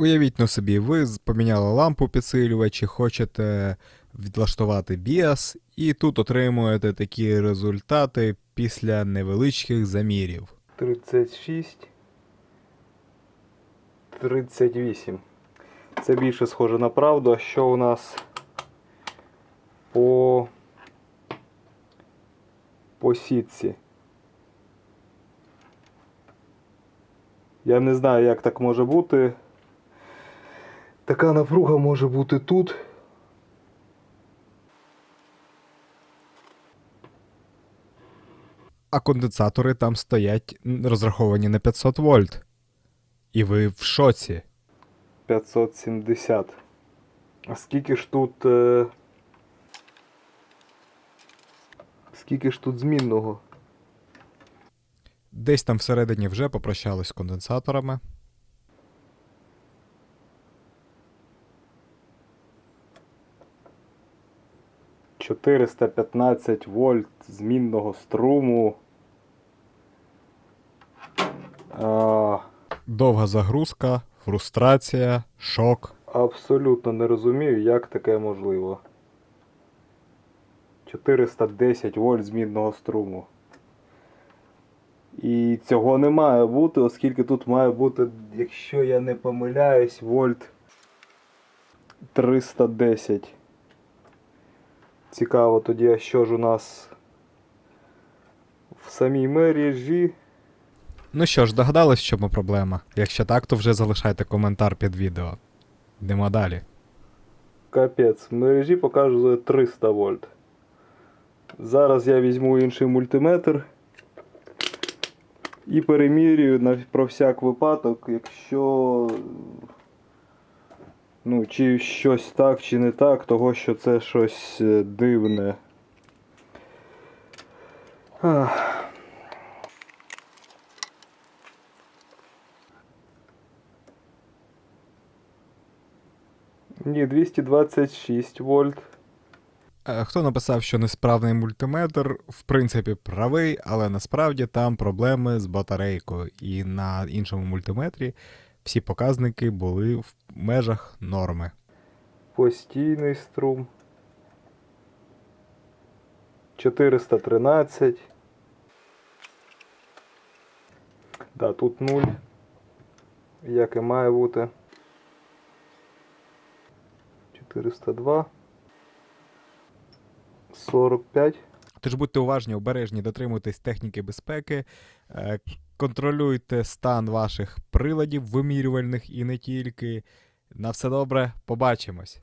Уявіть на собі, ви поміняли лампу підсилювач і хочете відлаштувати BIOS, і тут отримуєте такі результати після невеличких замірів. 36. 38. Це більше схоже на правду. Що у нас по, по сітці? Я не знаю, як так може бути. Така напруга може бути тут. А конденсатори там стоять розраховані на 500 вольт. І ви в шоці. 570. А скільки ж тут. Е... Скільки ж тут змінного? Десь там всередині вже попрощались з конденсаторами. — 415 вольт змінного струму. А, Довга загрузка, фрустрація, шок. абсолютно не розумію, як таке можливо. 410 вольт змінного струму. І цього не має бути, оскільки тут має бути, якщо я не помиляюсь, вольт 310. Цікаво тоді, а що ж у нас в самій мережі. Ну що ж, догадались, в чому проблема? Якщо так, то вже залишайте коментар під відео. Йдемо далі. Капець, в мережі показує 300 вольт. Зараз я візьму інший мультиметр і перемірюю на, про всяк випадок, якщо. Ну, чи щось так, чи не так, того що це щось е, дивне. Ах. Ні, 226 вольт. Е, Хто написав, що несправний мультиметр, в принципі, правий, але насправді там проблеми з батарейкою. І на іншому мультиметрі всі показники були в межах норми. Постійний струм. 413. Да, тут 0. Як і має бути. 402. 45. Тож будьте уважні, обережні, дотримуйтесь техніки безпеки, е, контролюйте стан ваших приладів вимірювальних і не тільки. На все добре, побачимось.